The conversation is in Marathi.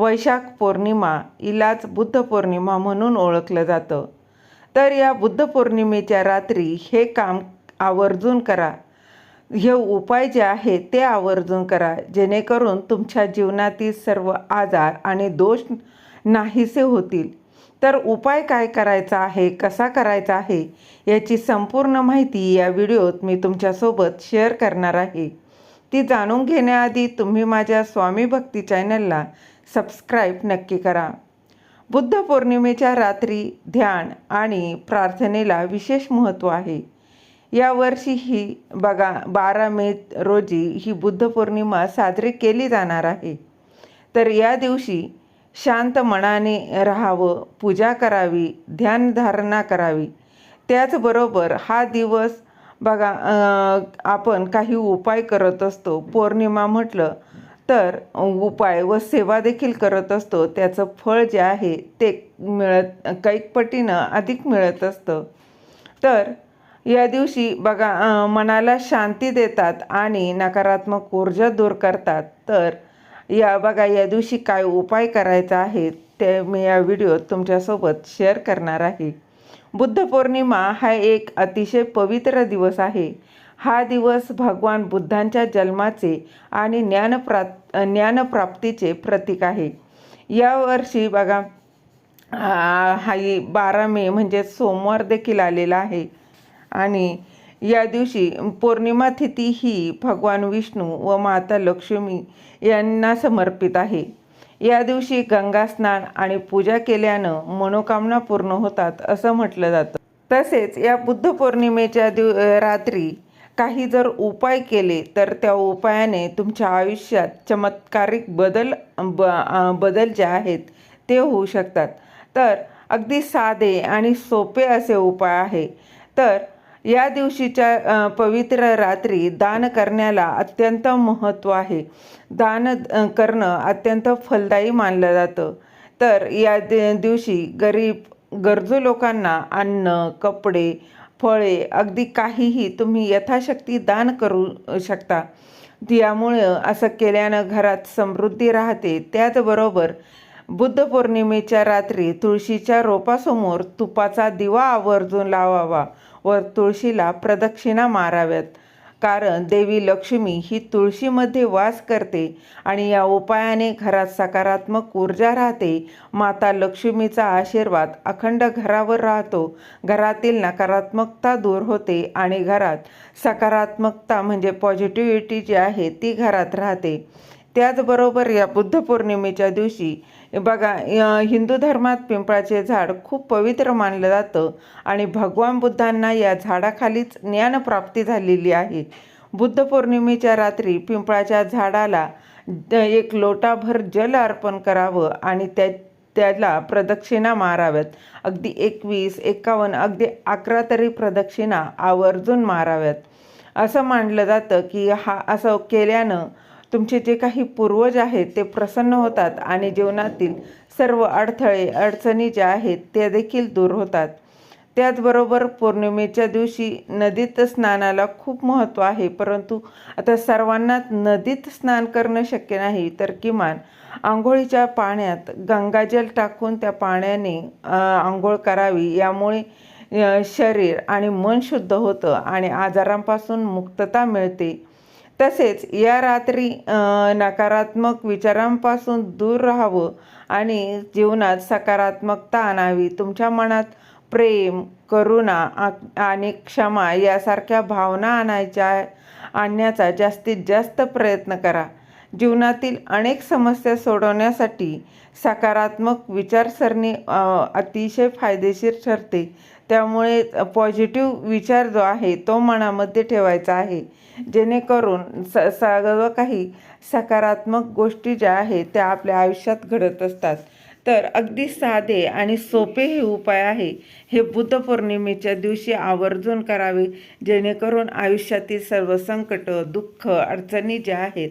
वैशाख पौर्णिमा इलाच बुद्ध पौर्णिमा म्हणून ओळखलं जातं. तर या बुद्ध पौर्णिमेच्या रात्री हे काम आवर्जून करा. हे उपाय जे आहे ते आवर्जून करा. जेणेकरून तुमच्या जीवनातील सर्व आजार आणि दोष नाहीसे होतील. तर उपाय काय करायचा आहे कसा करायचा आहे याची संपूर्ण माहिती या व्हिडिओत मी तुमच्यासोबत शेअर करणार आहे. ती जाणून घेण्याआधी तुम्ही माझ्या स्वामी भक्ती चॅनलला सबस्क्राईब नक्की करा. बुद्ध पौर्णिमेच्या रात्री ध्यान आणि प्रार्थनेला विशेष महत्त्व आहे. यावर्षी ही बघा बारा मे रोजी ही बुद्ध पौर्णिमा साजरी केली जाणार आहे. तर या दिवशी शांत मनाने राहावं पूजा करावी ध्यानधारणा करावी. त्याचबरोबर हा दिवस बघा आपण काही उपाय करत असतो. पौर्णिमा म्हटलं तर उपाय व सेवा देखील करत असतो. त्याचं फळ जे आहे ते मिळत कैक पटीनं अधिक मिळत असतं. तर या दिवशी बघा मनाला शांती देतात आणि नकारात्मक ऊर्जा दूर करतात. तर या बघा या दिवशी काय उपाय करायचा आहे ते मी या व्हिडिओत तुमच्यासोबत शेअर करणार आहे. बुद्ध पौर्णिमा हा एक अतिशय पवित्र दिवस आहे. हा दिवस भगवान बुद्धांच्या जन्माचे आणि ज्ञानप्रा ज्ञानप्राप्तीचे प्रतीक आहे. यावर्षी बघा हा ही बारा मे म्हणजे सोमवार देखील आलेला आहे. आणि या दिवशी पौर्णिमा तिथी ही भगवान विष्णू व माता लक्ष्मी यांना समर्पित आहे. या दिवशी गंगा स्नान आणि पूजा केल्यानं मनोकामना पूर्ण होतात असं म्हटलं जातं. तसेच या बुद्ध पौर्णिमेच्या दिव रात्री काही जर उपाय केले तर त्या उपायाने तुमच्या आयुष्यात चमत्कारिक बदल ब बदल जे आहेत ते होऊ शकतात. तर अगदी साधे आणि सोपे असे उपाय आहे. तर या दिवशीच्या पवित्र रात्री दान करण्याला अत्यंत महत्त्व आहे. दान करणं अत्यंत फलदायी मानलं जातं. तर या दिवशी गरीब गरजू लोकांना अन्न कपडे फळे अगदी काहीही तुम्ही यथाशक्ती दान करू शकता. यामुळं असं केल्यानं घरात समृद्धी राहते. त्याचबरोबर बुद्ध पौर्णिमेच्या रात्री तुळशीच्या रोपासमोर तुपाचा दिवा आवर्जून लावावा व तुळशीला प्रदक्षिणा माराव्यात. कारण देवी लक्ष्मी ही तुळशीमध्ये वास करते आणि या उपायाने घरात सकारात्मक ऊर्जा राहते. माता लक्ष्मीचा आशीर्वाद अखंड घरावर राहतो. घरातील नकारात्मकता दूर होते आणि घरात सकारात्मकता म्हणजे पॉझिटिव्हिटी जी आहे ती घरात राहते. त्याचबरोबर या बुद्ध पौर्णिमेच्या दिवशी बघा हिंदू धर्मात पिंपळाचे झाड खूप पवित्र मानलं जातं आणि भगवान बुद्धांना या झाडाखालीच ज्ञानप्राप्ती झालेली आहे. बुद्ध पौर्णिमेच्या रात्री पिंपळाच्या झाडाला एक लोटाभर जल अर्पण करावं आणि त्या त्याला प्रदक्षिणा माराव्यात. अगदी एकवीस एकावन्न अगदी अकरा तरी प्रदक्षिणा आवर्जून माराव्यात. असं मानलं जातं की हा असं केल्यानं तुमचे जे काही पूर्वज आहेत ते प्रसन्न होतात आणि जीवनातील सर्व अडथळे अडचणी ज्या आहेत त्या देखील दूर होतात. त्याचबरोबर पौर्णिमेच्या दिवशी नदीत स्नानाला खूप महत्त्व आहे. परंतु आता सर्वांना नदीत स्नान करणं शक्य नाही तर किमान आंघोळीच्या पाण्यात गंगाजल टाकून त्या पाण्याने आंघोळ करावी. यामुळे शरीर आणि मन शुद्ध होतं आणि आजारांपासून मुक्तता मिळते. तसेच या रात्री नकारात्मक विचारांपासून दूर राहावं आणि जीवनात सकारात्मकता आणावी तुमच्या मनात प्रेम करुणा आ- आणि क्षमा यासारख्या भावना आणायच्या आणण्याचा जास्तीत जास्त प्रयत्न करा. जीवनातील अनेक समस्या सोडवण्यासाठी सकारात्मक विचारसरणी अतिशय फायदेशीर ठरते. त्यामुळे पॉझिटिव्ह विचार जो आहे तो मनामध्ये ठेवायचा आहे. जेणेकरून स सर्व काही सकारात्मक गोष्टी ज्या आहेत त्या आपल्या आयुष्यात घडत असतात. तर अगदी साधे आणि सोपे हे उपाय आहे. हे बुद्ध पौर्णिमेच्या दिवशी आवर्जून करावे जेणेकरून आयुष्यातील सर्व संकट दुःख अडचणी ज्या आहेत